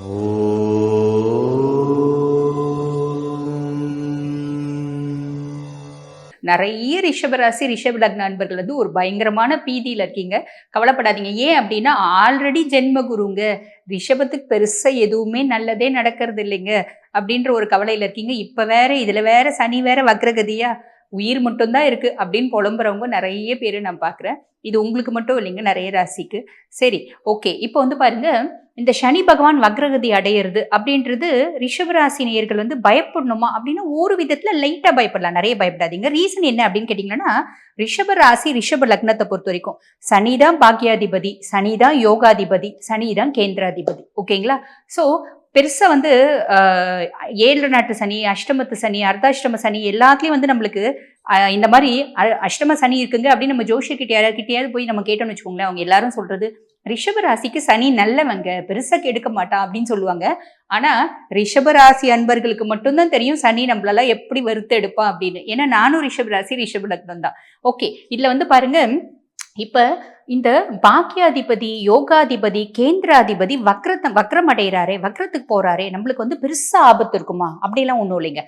நிறைய ரிஷபராசி ரிஷப லக்ன அன்பர்கள் வந்து ஒரு பயங்கரமான பீதியில் இருக்கீங்க. கவலைப்படாதீங்க. ஏன் அப்படின்னா ஆல்ரெடி ஜென்ம குருங்க ரிஷபத்துக்கு பெருசாக எதுவுமே நல்லதே நடக்கிறது இல்லைங்க. அப்படின்ற ஒரு கவலையில் இருக்கீங்க. இப்போ வேற இதில் வேற சனி வேற வக்ரகதியா? உயிர் மட்டும்தான் இருக்கு அப்படின்னு புலம்புறவங்க நிறைய பேர் நான் பார்க்குறேன். இது உங்களுக்கு மட்டும் இல்லைங்க நிறைய ராசிக்கு. சரி ஓகே இப்போ வந்து பாருங்க இந்த சனி பகவான் வக்ரகதி அடையிறது அப்படின்றது ரிஷபராசி நேயர்கள் வந்து பயப்படணுமா அப்படின்னு ஒரு விதத்தில் லைட்டாக பயப்படலாம். நிறைய பயப்படாதீங்க. ரீசன் என்ன அப்படின்னு கேட்டிங்கன்னா ரிஷபராசி ரிஷப லக்னத்தை பொறுத்த வரைக்கும் சனி தான் பாக்கியாதிபதி சனி தான் யோகாதிபதி சனி தான் கேந்திராதிபதி ஓகேங்களா ஸோ பெருசாக வந்து ஏழு நாட்டு சனி அஷ்டமத்து சனி அர்த்தாஷ்டம சனி எல்லாத்துலேயும் வந்து நம்மளுக்கு இந்த மாதிரி அஷ்டம சனி இருக்குங்க அப்படின்னு நம்ம ஜோஷியர்கிட்ட யாராவது போய் நம்ம கேட்டோம்னு வச்சுக்கோங்களேன் அவங்க எல்லாரும் சொல்றது ரிஷப ராசிக்கு சனி நல்லவங்க பெருசா கெடுக்க மாட்டான் அப்படின்னு சொல்லுவாங்க. ஆனா ரிஷப ராசி அன்பர்களுக்கு மட்டும்தான் தெரியும் சனி நம்மளால எப்படி வறுத்து எடுப்பான் அப்படின்னு. ஏன்னா நானும் ரிஷப ராசி ரிஷப லக்னம் தான். ஓகே இதுல வந்து பாருங்க இப்ப இந்த பாக்கியாதிபதி யோகாதிபதி கேந்திராதிபதி வக்ரத்தை வக்ரம் அடைகிறாரே வக்ரத்துக்கு போறாரே நம்மளுக்கு வந்து பெருசா ஆபத்து இருக்குமா? அப்படிலாம் ஒன்றும் இல்லைங்க.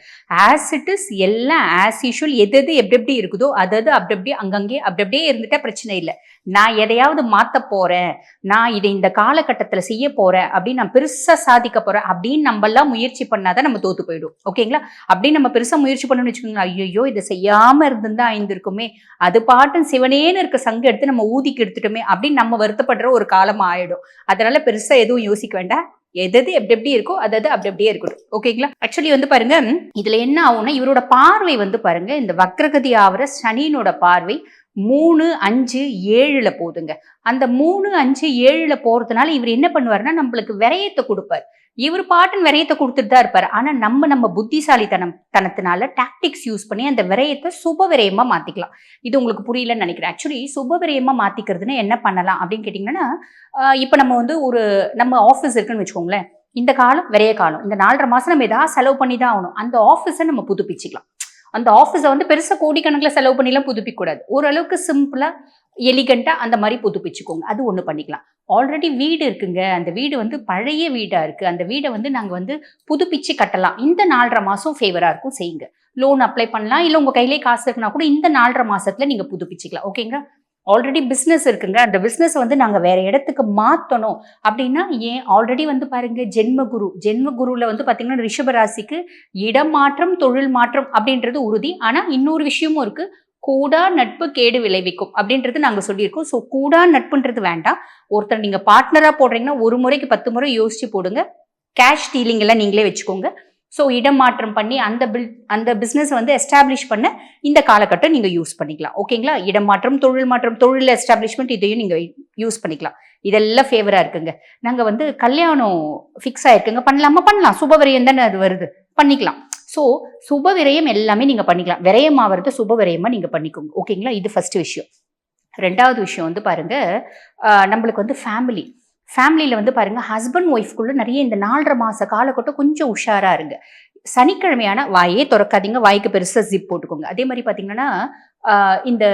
ஆஸ் இட் இஸ் எல்லாம் ஆஸ் யூஷுவல் எது எது எப்படி எப்படி இருக்குதோ அது அது அப்படி அப்படியே அங்கங்கே அப்படி அப்படியே இருந்துட்டா பிரச்சனை இல்லை. நான் எதையாவது மாற்ற போறேன் நான் இதை இந்த காலகட்டத்தில் செய்ய போறேன் அப்படின்னு நான் பெருசா சாதிக்க போறேன் அப்படின்னு நம்ம எல்லாம் முயற்சி பண்ணாதான் நம்ம தோத்து போயிடும். ஓகேங்களா? அப்படின்னு நம்ம பெருசா முயற்சி பண்ணணும்னு வச்சுக்கோங்களேன் ஐயோ இதை செய்யாம இருந்திருந்தா ஐந்திருக்குமே அது பாட்டும் சிவனேன்னு இருக்க சங்கு எடுத்து நம்ம ஊதிக்கிட்டு எடுத்துட்டோமே அப்படின்னு நம்ம வருத்தப்படுற ஒரு காலம் ஆயிடும். அதனால பெருசா எதுவும் யோசிக்க வேண்டாம். எது எது எப்படி எப்படி இருக்கோ அது அது அப்படி அப்படியே இருக்கட்டும். ஓகேங்களா? ஆக்சுவலி வந்து பாருங்க இதுல என்ன ஆகும்னா இவரோட பார்வை வந்து பாருங்க இந்த வக்ரகதி ஆகிற சனியினோட பார்வை மூணு அஞ்சு ஏழுல போகுதுங்க அந்த மூணு அஞ்சு ஏழுல போறதுனால இவர் என்ன பண்ணுவாருன்னா நம்மளுக்கு விரயத்தை கொடுப்பார். இவர் பாட்டன் விரயத்தை கொடுத்துட்டு தான் இருப்பார். ஆனா நம்ம நம்ம புத்திசாலித்தனம் தனத்தினால டாக்டிக்ஸ் யூஸ் பண்ணி அந்த விரயத்தை சுப விரயமா மாத்திக்கலாம். இது உங்களுக்கு புரியலன்னு நினைக்கிறேன். ஆக்சுவலி சுப விரயமா மாத்திக்கிறதுன்னு என்ன பண்ணலாம் அப்படின்னு கேட்டிங்கன்னா இப்போ நம்ம வந்து ஒரு நம்ம ஆஃபீஸ் இருக்குன்னு வச்சுக்கோங்களேன். இந்த காலம் விரைய காலம். இந்த நாலரை மாசம் நம்ம ஏதாவது செலவு பண்ணி தான் ஆகணும். அந்த ஆஃபீஸை நம்ம புதுப்பிச்சுக்கலாம். அந்த ஆஃபீஸை வந்து பெருசாக கோடிக்கணக்கில் செலவு பண்ணிலாம் புதுப்பிக்கூடாது ஓரளவுக்கு சிம்பிளாக எலிகண்ட்டாக அந்த மாதிரி புதுப்பிச்சுக்கோங்க. அது ஒன்று பண்ணிக்கலாம். ஆல்ரெடி வீடு இருக்குங்க. அந்த வீடு வந்து பழைய வீடாக இருக்குது அந்த வீடை வந்து நாங்கள் வந்து புதுப்பிச்சு கட்டலாம். இந்த நாலரை மாதம் ஃபேவராக இருக்கும். செய்யுங்க. லோன் அப்ளை பண்ணலாம். இல்லை உங்கள் கையிலே காசு இருக்குன்னா கூட இந்த நாலரை மாதத்தில் நீங்கள் புதுப்பிச்சுக்கலாம். ஓகேங்க ஆல்ரெடி பிஸ்னஸ் இருக்குங்க. அந்த பிஸ்னஸ் வந்து நாங்கள் வேற இடத்துக்கு மாற்றணும் அப்படின்னா ஏன்? ஆல்ரெடி வந்து பாருங்க ஜென்ம குரு ஜென்ம குருவில் வந்து பார்த்தீங்கன்னா ரிஷபராசிக்கு இடம் மாற்றம் தொழில் மாற்றம் அப்படின்றது உறுதி. ஆனால் இன்னொரு விஷயமும் இருக்கு. கூடா நட்பு கேடு விளைவிக்கும் அப்படின்றது நாங்கள் சொல்லியிருக்கோம். ஸோ கூடா நட்புன்றது வேண்டாம். ஒருத்தர் நீங்கள் பார்ட்னராக போடுறீங்கன்னா ஒரு முறைக்கு பத்து முறை யோசிச்சு போடுங்க. கேஷ் டீலிங் எல்லாம் நீங்களே வச்சுக்கோங்க. ஸோ இடம் மாற்றம் பண்ணி அந்த பில் அந்த பிஸ்னஸ் வந்து எஸ்டாப்ளிஷ் பண்ண இந்த காலகட்டம் நீங்கள் யூஸ் பண்ணிக்கலாம். ஓகேங்களா இடம் மாற்றம் தொழில் மாற்றம் தொழில் எஸ்டாப்ளிஷ்மெண்ட் இதையும் நீங்கள் யூஸ் பண்ணிக்கலாம். இதெல்லாம் ஃபேவராக இருக்குங்க. நாங்கள் வந்து கல்யாணம் ஃபிக்ஸ் ஆயிருக்குங்க. பண்ணலாமா? பண்ணலாம். சுபவரியம் தானே அது வருது. பண்ணிக்கலாம். ஸோ சுப விரயம் எல்லாமே நீங்கள் பண்ணிக்கலாம். விரயம் ஆகிறது சுப விரயமாக நீங்கள் பண்ணிக்கோங்க ஓகேங்களா இது ஃபஸ்ட்டு விஷயம். ரெண்டாவது விஷயம் வந்து பாருங்கள் நம்மளுக்கு வந்து ஃபேமிலி ஃபேமிலியில் வந்து பாருங்கள் ஹஸ்பண்ட் ஒய்ஃப்குள்ளே நிறைய இந்த நாலரை மாத காலக்கட்டம் கொஞ்சம் உஷாராக இருங்க. சனிக்கிழமையான வாயே திறக்காதீங்க வாய்க்கு பெருசாக ஜிப் போட்டுக்கோங்க. அதே மாதிரி பார்த்தீங்கன்னா இந்த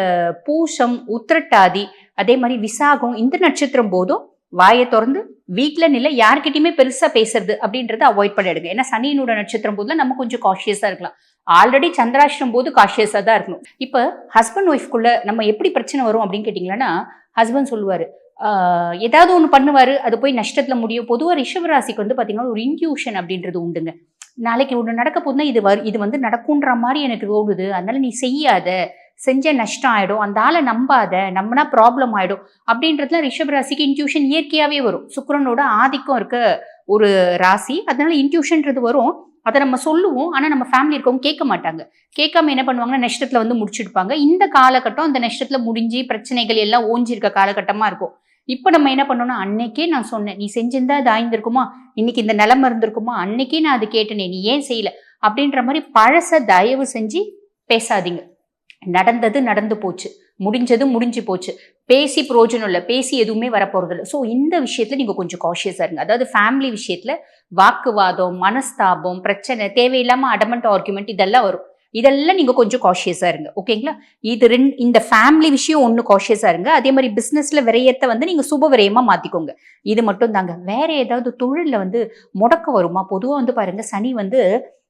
பூசம் உத்திரட்டாதி அதே மாதிரி விசாகம் இந்த நட்சத்திரம் போதும் வாயை திறந்து வீட்டில் நிலை யார்கிட்டயுமே பெருசாக பேசுறது அப்படின்றத அவாய்ட் பண்ணிடுங்க. ஏன்னா சனியினோட நட்சத்திரம் போதுல நம்ம கொஞ்சம் காஷியஸாக இருக்கலாம். ஆல்ரெடி சந்திராஷ்டிரம் போது காஷியஸாக தான் இருக்கணும். இப்போ ஹஸ்பண்ட் ஒய்ஃப்குள்ள நம்ம எப்படி பிரச்சனை வரும் அப்படின்னு கேட்டிங்கன்னா ஹஸ்பண்ட் சொல்லுவார் ஏதாவது ஒன்று பண்ணுவார் அது போய் நஷ்டத்தில் முடியும். பொதுவாக ரிஷபராசிக்கு வந்து பார்த்தீங்கன்னா ஒரு இன்ட்யூஷன் அப்படின்றது உண்டுங்க. நாளைக்கு ஒன்று நடக்க போதுனா இது வரு இது வந்து நடக்குன்ற மாதிரி எனக்கு தோணுது. அதனால நீ செய்யாத செஞ்ச நஷ்டம் ஆகிடும் அந்த ஆளை நம்பாத நம்பினா ப்ராப்ளம் ஆகிடும் அப்படின்றதுல ரிஷபராசிக்கு இன்ட்யூஷன் இயற்கையாகவே வரும். சுக்கிரனோட ஆதிக்கம் இருக்க ஒரு ராசி அதனால இன்ட்யூஷன்ன்றது வரும். அதை நம்ம சொல்லுவோம். ஆனால் நம்ம ஃபேமிலி இருக்கவங்க கேட்க மாட்டாங்க. கேட்காம என்ன பண்ணுவாங்கன்னா நஷ்டத்தில் வந்து முடிச்சிருப்பாங்க. இந்த காலகட்டம் அந்த நஷ்டத்தில் முடிஞ்சு பிரச்சனைகள் எல்லாம் ஓஞ்சிருக்க காலகட்டமாக இருக்கும். இப்போ நம்ம என்ன பண்ணோம்னா அன்னைக்கே நான் சொன்னேன் நீ செஞ்சிருந்தா அது ஆய்ந்திருக்குமா? இன்னைக்கு இந்த நிலம இருந்திருக்குமா? அன்னைக்கே நான் அது கேட்டேனே நீ ஏன் செய்யல? அப்படின்ற மாதிரி பழச தயவு செஞ்சு பேசாதீங்க. நடந்தது நடந்து போச்சு. முடிஞ்சது முடிஞ்சு போச்சு. பேசி பிரயோஜனம் இல்லை. பேசி எதுவுமே வரப்போறது இல்லை. ஸோ இந்த விஷயத்துல நீங்க கொஞ்சம் காஷியஸா இருங்க. அதாவது ஃபேமிலி விஷயத்துல வாக்குவாதம் மனஸ்தாபம் பிரச்சனை தேவையில்லாம அடமெண்ட் ஆர்குமெண்ட் இதெல்லாம் வரும். இதெல்லாம் நீங்கள் கொஞ்சம் காஷியஸாக இருங்க. ஓகேங்களா இது ரெண்டு இந்த ஃபேமிலி விஷயம் ஒன்று காஷியஸாக இருங்க. அதே மாதிரி பிஸ்னஸில் விரயத்தை வந்து நீங்கள் சுப விரயமாக மாற்றிக்கோங்க இது மட்டும் தாங்க. வேற ஏதாவது தொழிலில் வந்து முடக்க வருமா? பொதுவாக வந்து பாருங்கள் சனி வந்து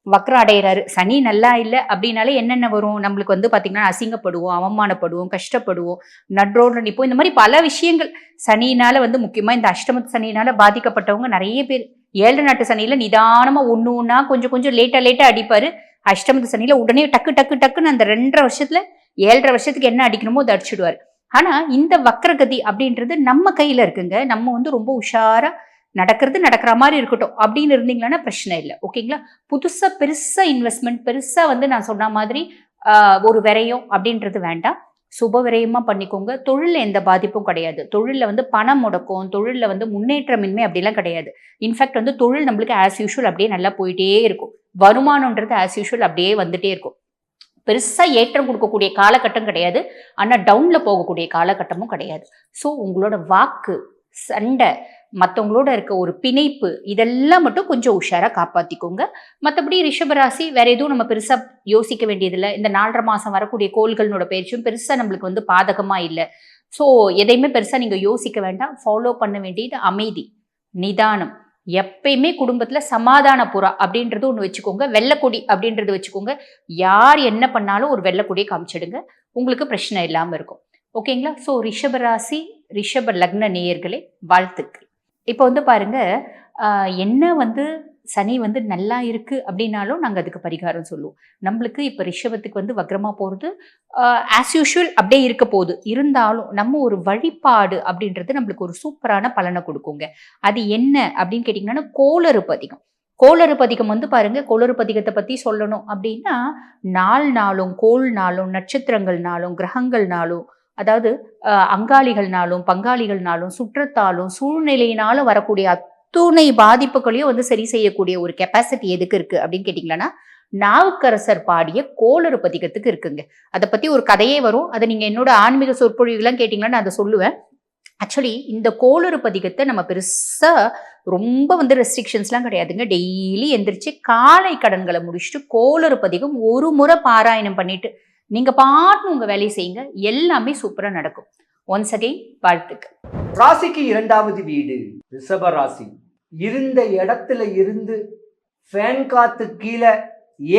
வக்ரம் அடையிறாரு. சனி நல்லா இல்லை அப்படின்னாலே என்னென்ன வரும்? நம்மளுக்கு வந்து பார்த்திங்கன்னா அசிங்கப்படுவோம் அவமானப்படுவோம் கஷ்டப்படுவோம் நட்ரோடு நிப்போம். இந்த மாதிரி பல விஷயங்கள். சனியினால வந்து முக்கியமாக இந்த அஷ்டமத்து சனியினால பாதிக்கப்பட்டவங்க நிறைய பேர். ஏழு நாட்டு சனியில் நிதானமாக ஒன்று ஒன்றா கொஞ்சம் கொஞ்சம் லேட்டாக லேட்டாக அடிப்பார். அஷ்டமத்து சனியில் உடனே டக்கு டக்கு டக்குன்னு அந்த ரெண்டரை வருஷத்துல ஏழரை வருஷத்துக்கு என்ன அடிக்கணுமோ அதை அடிச்சுடுவார். ஆனால் இந்த வக்ரகதி அப்படின்றது நம்ம கையில் இருக்குங்க. நம்ம வந்து ரொம்ப உஷாராக நடக்கிறது நடக்கிற மாதிரி இருக்கட்டும் அப்படின்னு இருந்தீங்கன்னா பிரச்சனை இல்லை. ஓகேங்களா? புதுசாக பெருசாக இன்வெஸ்ட்மெண்ட் பெருசாக வந்து நான் சொன்ன மாதிரி ஒரு விரையும் அப்படின்றது வேண்டாம். சுபவிரயமாக பண்ணிக்கோங்க. தொழிலில் எந்த பாதிப்பும் கிடையாது. தொழிலில் வந்து பணம் முடக்கும். தொழிலில் வந்து முன்னேற்றமின்மை அப்படிலாம் கிடையாது. இன்ஃபேக்ட் வந்து தொழில் நம்மளுக்கு ஆஸ் யூஷுவல் அப்படியே நல்லா போயிட்டே இருக்கும். வருமானம்ன்றது ஆஸ் யூஷுவல் அப்படியே வந்துட்டே இருக்கும். பெருசாக ஏற்றம் கொடுக்கக்கூடிய காலகட்டம் கிடையாது. ஆனால் டவுனில் போகக்கூடிய காலகட்டமும் கிடையாது. ஸோ உங்களோட வாக்கு சண்டை மற்றவங்களோட இருக்க ஒரு பிணைப்பு இதெல்லாம் மட்டும் கொஞ்சம் உஷாராக காப்பாற்றிக்கோங்க மற்றபடி ரிஷபராசி வேற எதுவும் நம்ம பெருசாக யோசிக்க வேண்டியதில்லை. இந்த நாலரை மாதம் வரக்கூடிய கோள்களோட பயிற்சியும் பெருசாக நம்மளுக்கு வந்து பாதகமாக இல்லை. ஸோ எதையுமே பெருசாக நீங்கள் யோசிக்க வேண்டாம். ஃபாலோ பண்ண வேண்டியது அமைதி நிதானம். எப்பயுமே குடும்பத்தில் சமாதான புறா அப்படின்றது ஒன்று வச்சுக்கோங்க. வெள்ளக்கொடி அப்படின்றது வச்சுக்கோங்க. யார் என்ன பண்ணாலும் ஒரு வெள்ளக்கொடியை காமிச்சிடுங்க. உங்களுக்கு பிரச்சனை இல்லாமல் இருக்கும். ஓகேங்களா? ஸோ ரிஷபராசி ரிஷப லக்ன நேயர்களே வாழ்த்துக்கள். இப்போ வந்து பாருங்க என்ன வந்து சனி வந்து நல்லா இருக்கு அப்படின்னாலும் நாங்கள் அதுக்கு பரிகாரம் சொல்லுவோம். நம்மளுக்கு இப்போ ரிஷபத்துக்கு வந்து வக்ரமாக போகிறது ஆஸ் யூஷுவல் அப்படியே இருக்க போகுது. இருந்தாலும் நம்ம ஒரு வழிபாடு அப்படின்றது நம்மளுக்கு ஒரு சூப்பரான பலனை கொடுக்குங்க. அது என்ன அப்படின்னு கேட்டிங்கன்னா கோளறு பதிகம் கோளறு பதிகம் வந்து பாருங்க கோளறு பதிகத்தை பற்றி சொல்லணும் அப்படின்னா நாள் நாளும் கோள் நாளும் நட்சத்திரங்கள் நாளும் கிரகங்கள் நாளும் அதாவது அங்காளிகள்னாலும் பங்காளிகள்னாலும் சுற்றத்தாலும் சூழ்நிலையினாலும் வரக்கூடிய அத்துணை பாதிப்புகளையும் வந்து சரி செய்யக்கூடிய ஒரு கெப்பாசிட்டி எதுக்கு இருக்கு அப்படின்னு கேட்டிங்கன்னா நாவுக்கரசர் பாடிய கோளறு பதிகத்துக்கு இருக்குங்க. அதை பத்தி ஒரு கதையே வரும். அதை நீங்க என்னோட ஆன்மீக சொற்பொழிவுலாம் கேட்டிங்கன்னா நான் அதை சொல்லுவேன். ஆக்சுவலி இந்த கோளறு பதிகத்தை நம்ம பெருசா ரொம்ப வந்து ரெஸ்ட்ரிக்ஷன்ஸ்லாம் கிடையாதுங்க. டெய்லி எந்திரிச்சு காலை கடன்களை முடிச்சுட்டு கோளறு பதிகம் ஒரு முறை பாராயணம் பண்ணிட்டு நீங்க பாட்டு உங்க வேலையை செய்யுங்க. எல்லாமே சூப்பரா நடக்கும். ஒன்ஸ் அகெயின் வாழ்த்துக்கு ராசிக்கு இரண்டாவது வீடு ரிஷப ராசி. இருந்த இடத்துல இருந்து ஃபேன் காத்து கீழே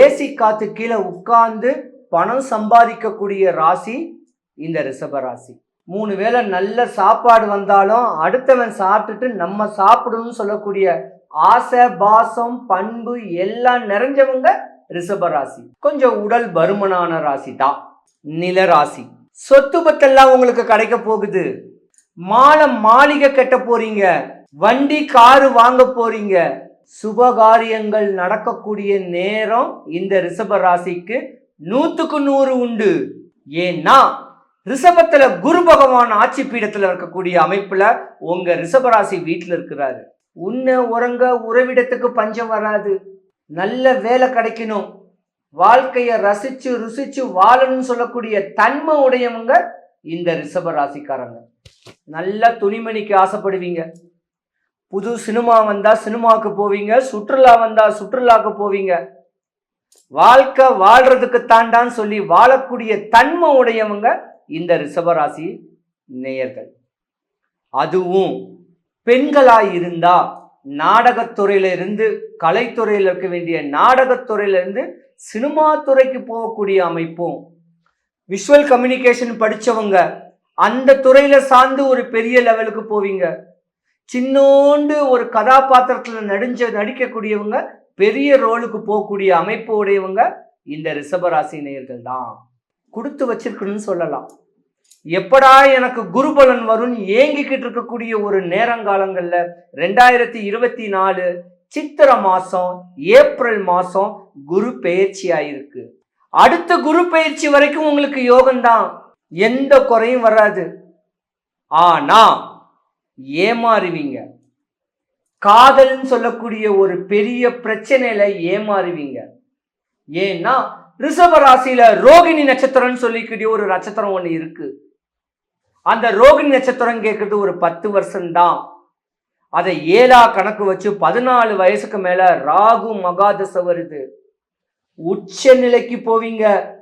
ஏசி காத்து கீழே உட்கார்ந்து பணம் சம்பாதிக்கக்கூடிய ராசி இந்த ரிஷப ராசி. மூணு வேளை நல்ல சாப்பாடு வந்தாலும் அடுத்தவன் சாப்பிட்டுட்டு நம்ம சாப்பிடணும்னு சொல்லக்கூடிய ஆசை பாசம் பண்பு எல்லாம் நிறைஞ்சவங்க ரிஷப ராசி. கொஞ்சம் உடல் பருமனான ராசி தான். நில ராசி. சொத்து பத்தெல்லாம் உங்களுக்கு கிடைக்க போகுது. மாலை மாளிகை கட்ட போறீங்க. வண்டி காரு வாங்க போறீங்க. சுபகாரியங்கள் நடக்கக்கூடிய நேரம் இந்த ரிஷப ராசிக்கு நூத்துக்கு நூறு உண்டு. ஏன்னா ரிஷபத்துல குரு பகவான் ஆட்சி பீடத்துல இருக்கக்கூடிய அமைப்புல உங்க ரிஷபராசி வீட்டுல இருக்கிறாரு. உன்ன உறங்க உறவிடத்துக்கு பஞ்சம் வராது. நல்ல வேலை கிடைக்கணும். வாழ்க்கையை ரசிச்சு ருசிச்சு வாழணும்னு சொல்லக்கூடிய தன்மை உடையவங்க இந்த ரிஷப ராசிக்காரங்க. நல்ல துணிமணிக்கு ஆசைப்படுவீங்க. புது சினிமா வந்தா சினிமாவுக்கு போவீங்க சுற்றுலா வந்தா சுற்றுலாவுக்கு போவீங்க. வாழ்க்கை வாழ்றதுக்கு தாண்டான்னு சொல்லி வாழக்கூடிய தன்மை உடையவங்க இந்த ரிஷபராசி நேயர்கள். அதுவும் பெண்களாய் இருந்தா நாடகத்துறையிலிருந்து கலைத்துறையில் இருக்க வேண்டிய நாடகத்துறையிலிருந்து சினிமா துறைக்கு போகக்கூடிய அமைப்பும் விஷுவல் கம்யூனிகேஷன் படித்தவங்க அந்த துறையில் சார்ந்து ஒரு பெரிய லெவலுக்கு போவீங்க. சின்னோண்டு ஒரு கதாபாத்திரத்தில் நடிஞ்ச நடிக்கக்கூடியவங்க பெரிய ரோலுக்கு போகக்கூடிய அமைப்பு உடையவங்க இந்த ரிஷபராசி நேயர்கள் தான் கொடுத்து வச்சிருக்கணும்னு சொல்லலாம். எப்படா எனக்கு குருபலன் வரும்னு ஏங்கிக்கிட்டு இருக்கக்கூடிய ஒரு நேரங்காலங்களில் ரெண்டாயிரத்தி இருபத்தி நாலு சித்திர மாதம் ஏப்ரல் மாதம் குரு பெயர்ச்சியாக ஆயிருக்கு. அடுத்த குரு பயிற்சி வரைக்கும் உங்களுக்கு யோகம்தான். எந்த குறையும் வராது. ஆனா ஏமாறுவீங்க. காதல்னு சொல்லக்கூடிய ஒரு பெரிய பிரச்சனையில ஏமாறுவீங்க. ஏன்னா ரிஷப ராசியில ரோகிணி நட்சத்திரம்னு சொல்லிக்கூடிய ஒரு நட்சத்திரம் ஒன்று இருக்கு. அந்த ரோகிணி நட்சத்திரம் கேட்கறது ஒரு பத்து வருஷம்தான். அதை ஏழா கணக்கு வச்சு பதினாலு வயசுக்கு மேல ராகு மகாதசை வருது. உச்ச நிலைக்கு போவீங்க.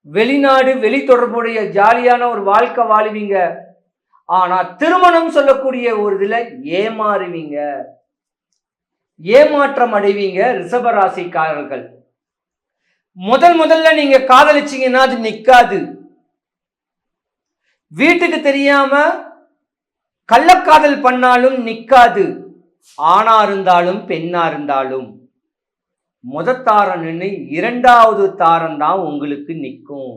வெளிநாடு வெளி தொடர்புடைய ஜாலியான ஒரு வாழ்க்கை வாழுவீங்க. ஆனா திருமணம் சொல்லக்கூடிய ஒரு இதுல ஏமாறுவீங்க. ஏமாற்றம் அடைவீங்க ரிஷபராசிக்காரர்கள். முதல் முதல்ல நீங்க காதலிச்சீங்கன்னா அது நிக்காது. வீட்டுக்கு தெரியாம கள்ளக்காதல் பண்ணாலும் நிற்காது ஆணா இருந்தாலும் பெண்ணா இருந்தாலும். முத தாரம் நின்று இரண்டாவது தாரம் தான் உங்களுக்கு நிற்கும்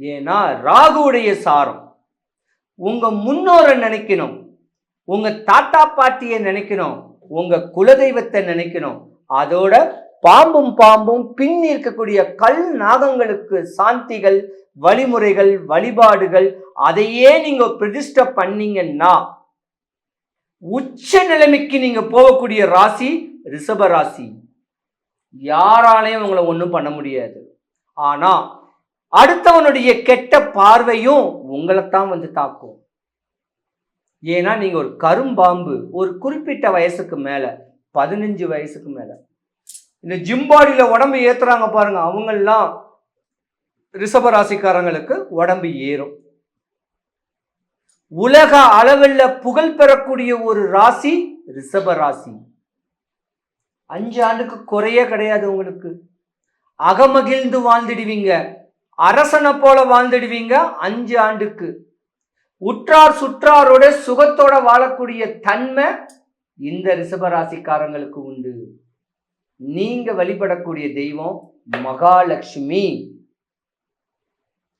ஏன்னா ராகுவுடைய சாரம். உங்க முன்னோரை நினைக்கணும். உங்க தாத்தா பாட்டியை நினைக்கணும். உங்க குலதெய்வத்தை நினைக்கணும். அதோட பாம்பும் பாம்பும் பின் இருக்கக்கூடிய கல் நாகங்களுக்கு சாந்திகள் வழிமுறைகள் வழிபாடுகள் அதையே நீங்க பிரதிஷ்ட பண்ணீங்கன்னா உச்ச நிலைமைக்கு நீங்க போகக்கூடிய ராசி ரிஷப ராசி. யாராலையும் உங்களை ஒன்றும் பண்ண முடியாது. ஆனா அடுத்தவனுடைய கெட்ட பார்வையும் உங்களைத்தான் வந்து தாக்கும். ஏன்னா நீங்க ஒரு கரும்பாம்பு ஒரு குறிப்பிட்ட வயசுக்கு மேல பதினஞ்சு வயசுக்கு மேலே. இந்த ஜிம்பாடியில் உடம்பு ஏற்றுறாங்க பாருங்க அவங்கெல்லாம் ரிஷபராசிக்காரங்களுக்கு உடம்பு ஏறும். உலக அளவில் புகழ் பெறக்கூடிய ஒரு ராசி ரிஷப ராசி. அஞ்சு ஆண்டுக்கு குறைய கிடையாது உங்களுக்கு. அகமகிழ்ந்து வாழ்ந்துடுவீங்க. அரசனை போல வாழ்ந்துடுவீங்க அஞ்சு ஆண்டுக்கு. உற்றார் சுற்றாரோட சுகத்தோட வாழக்கூடிய தன்மை இந்த ரிஷபராசிக்காரங்களுக்கு உண்டு. நீங்க வழிபடக்கூடிய தெய்வம் மகாலட்சுமி.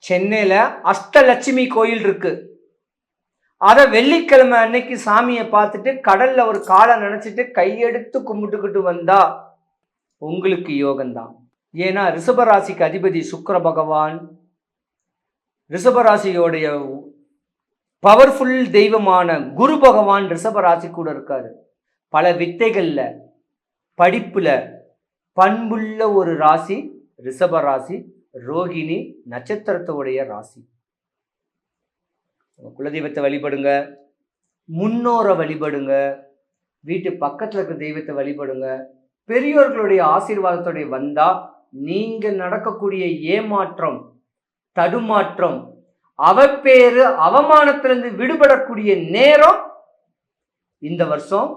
சென்னையில அஷ்டலட்சுமி கோயில் இருக்கு. அதை வெள்ளிக்கிழமை அன்னைக்கு சாமியை பார்த்துட்டு கடல்ல ஒரு காலை நினைச்சிட்டு கையெடுத்து கும்பிட்டுக்கிட்டு வந்தா உங்களுக்கு யோகம்தான். ஏன்னா ரிஷபராசிக்கு அதிபதி சுக்கர பகவான் ரிஷபராசியோடைய பவர்ஃபுல் தெய்வமான குரு பகவான் ரிஷபராசி கூட இருக்காரு. பல வித்தைகளில் படிப்பில் பண்புள்ள ஒரு ராசி ரிஷப ராசி ரோகிணி நட்சத்திரத்தோடைய ராசி. குலதெய்வத்தை வழிபடுங்க. முன்னோரை வழிபடுங்க. வீட்டு பக்கத்தில் இருக்கிற தெய்வத்தை வழிபடுங்க. பெரியோர்களுடைய ஆசீர்வாதத்தோடைய வந்தால் நீங்கள் நடக்கக்கூடிய ஏமாற்றம் தடுமாற்றம் அவப்பேறு அவமானத்திலிருந்து விடுபடக்கூடிய நேரம் இந்த வருஷம்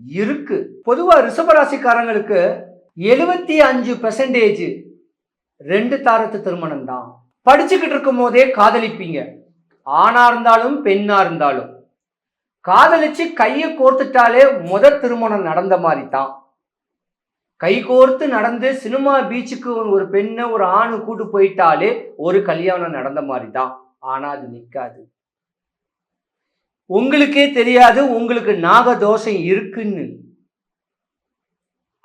இருக்கு. பொதுவா ரிஷபராசிக்காரங்களுக்கு எழுபத்தி அஞ்சு பெர்சன்டேஜ் ரெண்டு தாரத்து திருமணம் தான். படிச்சுக்கிட்டு இருக்கும் போதே காதலிப்பீங்க. ஆணா இருந்தாலும் பெண்ணா இருந்தாலும். காதலிச்சு கையை கோர்த்துட்டாலே முதல் திருமணம் நடந்த மாதிரி தான். கை கோர்த்து நடந்து சினிமா பீச்சுக்கு ஒரு பெண்ணை ஒரு ஆணு கூட்டு போயிட்டாலே ஒரு கல்யாணம் நடந்த மாதிரி தான். ஆனா அது நிற்காது உங்களுக்கே தெரியாது உங்களுக்கு நாக தோஷம் இருக்குன்னு.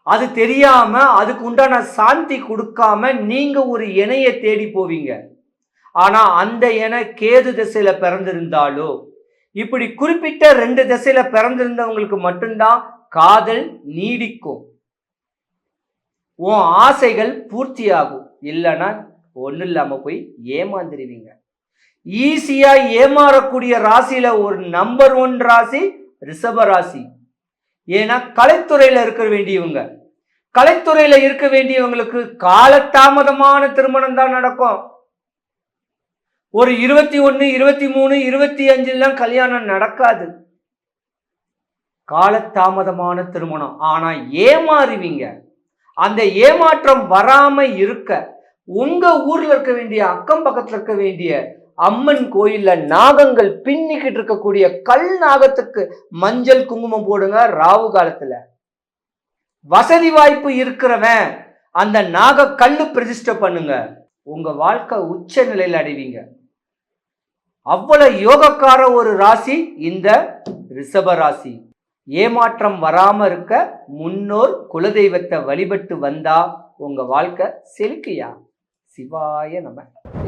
அது தெரியாம அதுக்கு உண்டான சாந்தி கொடுக்காம நீங்க ஒரு இணைய தேடி போவீங்க. ஆனா அந்த இணை கேது திசையில பிறந்திருந்தாலோ இப்படி குறிப்பிட்ட ரெண்டு திசையில பிறந்திருந்தவங்களுக்கு மட்டும்தான் காதல் நீடிக்கும். உன் ஆசைகள் பூர்த்தியாகும். இல்லைன்னா ஒன்றும் இல்லாமல் போய் ஏமாந்துருவீங்க. ஈஸியா ஏமாறக்கூடிய ராசியில ஒரு நம்பர் ஒன் ராசி ரிஷப ராசி. ஏன்னா கலைத்துறையில இருக்க வேண்டியவங்க. கலைத்துறையில இருக்க வேண்டியவங்களுக்கு காலதாமதமான திருமணம் தான் நடக்கும். ஒரு இருபத்தி ஒன்று இருபத்தி மூணு இருபத்தி அஞ்சுலாம் கல்யாணம் நடக்காது. காலதாமதமான திருமணம். ஆனா ஏமாறுவீங்க. அந்த ஏமாற்றம் வராம இருக்க உங்க ஊர்ல இருக்க வேண்டிய அக்கம் பக்கத்துல இருக்க வேண்டிய அம்மன் கோயில்ல நாகங்கள் பின்னிக்கிட்டு இருக்கக்கூடிய கல் நாகத்துக்கு மஞ்சள் குங்குமம் போடுங்க ராவு காலத்துல. வசதி வாய்ப்பு இருக்கிறவன் அந்த நாக கல்லு பிரதிஷ்டை பண்ணுங்க. உங்க வாழ்க்கை உச்ச நிலையில் அடைவீங்க. அவ்வளவு யோகக்கார ஒரு ராசி இந்த ரிஷப ராசி. ஏமாற்றம் வராம இருக்க முன்னோர் குலதெய்வத்தை வழிபட்டு வந்தா உங்க வாழ்க்கை செலுக்கியா சிவாய நம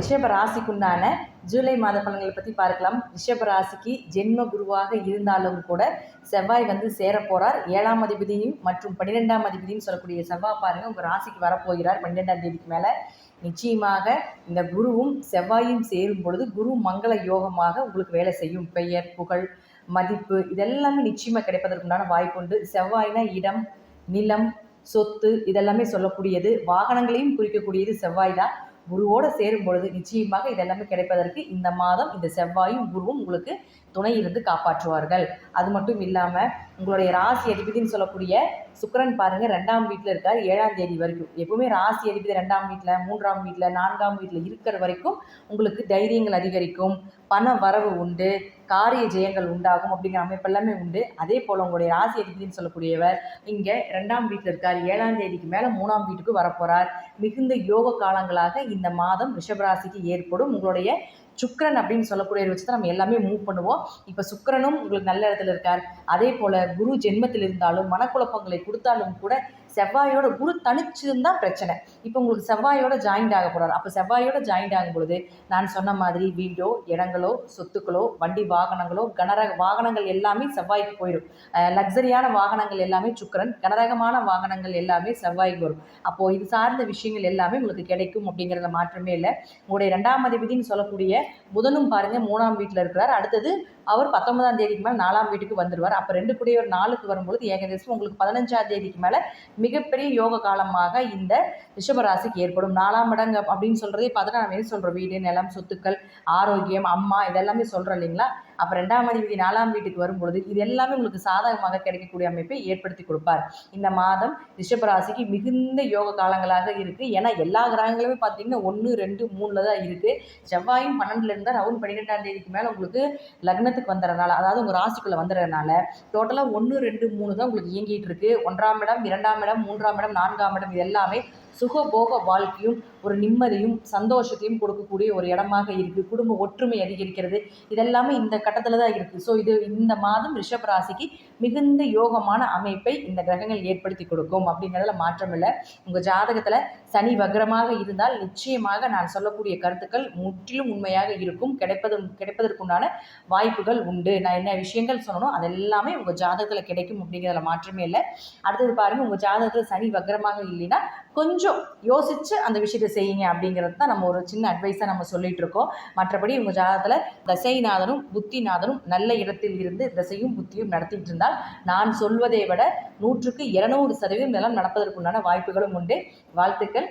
ரிஷப ராசிக்குண்டான ஜூலை மாத பலன்களை பற்றி பார்க்கலாம். ரிஷப ராசிக்கு ஜென்ம குருவாக இருந்தாலும் கூட செவ்வாய் வந்து சேரப்போகிறார் ஏழாம் அதிபதியும் மற்றும் பன்னிரெண்டாம் அதிபதியும் சொல்லக்கூடிய செவ்வாய் பாருங்கள் உங்கள் ராசிக்கு வரப்போகிறார் பன்னிரெண்டாம் தேதிக்கு மேலே. நிச்சயமாக இந்த குருவும் செவ்வாயும் சேரும் பொழுது குரு மங்கள யோகமாக உங்களுக்கு வேலை செய்யும். பெயர் புகழ் மதிப்பு இதெல்லாமே நிச்சயமாக கிடைப்பதற்குண்டான வாய்ப்பு உண்டு செவ்வாய்னா இடம் நிலம் சொத்து இதெல்லாமே சொல்லக்கூடியது. வாகனங்களையும் குறிக்கக்கூடியது செவ்வாய் தான் குருவோடு சேரும் பொழுது நிச்சயமாக இதெல்லாமே கிடைப்பதற்கு இந்த மாதம் இந்த செவ்வாயும் குருவும் உங்களுக்கு துணை இருந்து காப்பாற்றுவார்கள். அது மட்டும் இல்லாமல் உங்களுடைய ராசி அதிபதினு சொல்லக்கூடிய சுக்கரன் பாருங்க ரெண்டாம் வீட்டில் இருக்கார் ஏழாம் தேதி வரைக்கும். எப்பவுமே ராசி அதிபதி ரெண்டாம் வீட்டில் மூன்றாம் வீட்டில் நான்காம் வீட்டில் இருக்கிற வரைக்கும் உங்களுக்கு தைரியங்கள் அதிகரிக்கும் பண வரவு உண்டு காரிய ஜெயங்கள் உண்டாகும் அப்படிங்கிற அமைப்பு எல்லாமே உண்டு. அதே போல் உங்களுடைய ராசி அதிபதினு சொல்லக்கூடியவர் இங்கே ரெண்டாம் வீட்டில் இருக்கார் ஏழாம் தேதிக்கு மேலே மூணாம் வீட்டுக்கு வரப்போகிறார் மிகுந்த யோக காலங்களாக இந்த மாதம் ரிஷபராசிக்கு ஏற்படும். உங்களுடைய சுக்கரன் அப்படின்னு சொல்லக்கூடிய வச்சு நம்ம எல்லாமே மூவ் பண்ணுவோம். இப்போ சுக்கிரனும் உங்களுக்கு நல்ல இடத்துல இருக்கார். அதே போல் குரு ஜென்மத்தில் இருந்தாலும் மனக்குழப்பங்களை கொடுத்தாலும் கூட செவ்வாயோட குரு தனிச்சிருந்தா பிரச்சனை. இப்போ உங்களுக்கு செவ்வாயோட ஜாயிண்ட் ஆக போகிறார் அப்போ செவ்வாயோட ஜாயிண்ட் ஆகும் பொழுது நான் சொன்ன மாதிரி வீடோ இடங்களோ சொத்துக்களோ வண்டி வாகனங்களோ கனரக வாகனங்கள் எல்லாமே செவ்வாய்க்கு போயிடும். லக்ஸரியான வாகனங்கள் எல்லாமே சுக்கரன் கனரகமான வாகனங்கள் எல்லாமே செவ்வாய்க்கு வரும். அப்போது இது சார்ந்த விஷயங்கள் எல்லாமே உங்களுக்கு கிடைக்கும் அப்படிங்கிறத மாற்றமே இல்லை. உங்களுடைய ரெண்டாம் அதிபதினு சொல்லக்கூடிய புதனும் பாருங்க மூணாம் வீட்டில் இருக்கிறார். அடுத்தது அவர் பத்தொன்பதாம் தேதிக்கு மேலே நாலாம் வீட்டுக்கு வந்துடுவார் அப்போ ரெண்டு கூடிய ஒரு நாளுக்கு வரும்பொழுது ஏகதேசம் உங்களுக்கு பதினஞ்சாம் தேதிக்கு மேலே மிகப்பெரிய யோக காலமாக இந்த ரிஷபராசிக்கு ஏற்படும். நாலாம் மடங்கு அப்படின்னு சொல்கிறதே பதினாறாம் தேதி சொல்கிறோம் வீடு நிலம் சொத்துக்கள் ஆரோக்கியம் அம்மா இதெல்லாமே சொல்கிறோம் இல்லைங்களா? அப்போ ரெண்டாம் அதிபதி நாலாம் வீட்டுக்கு வரும்பொழுது இது எல்லாமே உங்களுக்கு சாதகமாக கிடைக்கக்கூடிய அமைப்பை ஏற்படுத்தி கொடுப்பார். இந்த மாதம் ரிஷபராசிக்கு மிகுந்த யோக காலங்களாக இருக்குது ஏன்னா எல்லா கிரகங்களுமே பார்த்தீங்கன்னா ஒன்று ரெண்டு மூணில் தான் இருக்குது செவ்வாயும் பன்னெண்டுல இருந்தால் ரவுண்ட் பன்னிரெண்டாம் தேதிக்கு மேலே உங்களுக்கு லக்னத்துக்கு வந்துடுறதுனால அதாவது உங்கள் ராசிக்குள்ளே வந்துடுறதுனால டோட்டலாக ஒன்று ரெண்டு மூணு தான் உங்களுக்கு இயங்கிட்டு இருக்கு. ஒன்றாம் இடம் இரண்டாம் இடம் மூன்றாம் இடம் நான்காம் இடம் இது எல்லாமே சுகபோக வாழ்க்கையும் ஒரு நிம்மதியும் சந்தோஷத்தையும் கொடுக்கக்கூடிய ஒரு இடமாக இருக்குது குடும்ப ஒற்றுமை அதிகரிக்கிறது. இதெல்லாமே இந்த கட்டத்தில் தான் இருக்குது ஸோ இது இந்த மாதம் ரிஷப் ராசிக்கு மிகுந்த யோகமான அமைப்பை இந்த கிரகங்கள் ஏற்படுத்தி கொடுக்கும் அப்படிங்கிறதுல மாற்றம் இல்லை. உங்கள் ஜாதகத்தில் சனி வக்ரமாக இருந்தால் நிச்சயமாக நான் சொல்லக்கூடிய கருத்துக்கள் முற்றிலும் உண்மையாக இருக்கும். கிடைப்பது கிடைப்பதற்குண்டான வாய்ப்புகள் உண்டு. நான் என்ன விஷயங்கள் சொல்லணும்? அதெல்லாமே உங்கள் ஜாதகத்தில் கிடைக்கும் அப்படிங்கிறதுல மாற்றமே இல்லை. அடுத்தது பாருங்கள் உங்கள் ஜாதகத்தில் சனி வக்ரமாக இல்லைன்னா கொஞ்சம் யோசித்து அந்த விஷயத்தை செய்யுங்க அப்படிங்கிறது தான் நம்ம ஒரு சின்ன அட்வைஸாக நம்ம சொல்லிட்டு இருக்கோம். மற்றபடி உங்கள் ஜாதகத்தில் தசைநாதனும் புத்திநாதனும் நல்ல இடத்தில் இருந்து தசையும் புத்தியும் நடத்திட்டு இருந்தால் நான் சொல்வதை விட நூற்றுக்கு இருநூறு சதவீதம் எல்லாம் நடப்பதற்குண்டான வாய்ப்புகளும் உண்டு. வாழ்த்துக்கள்.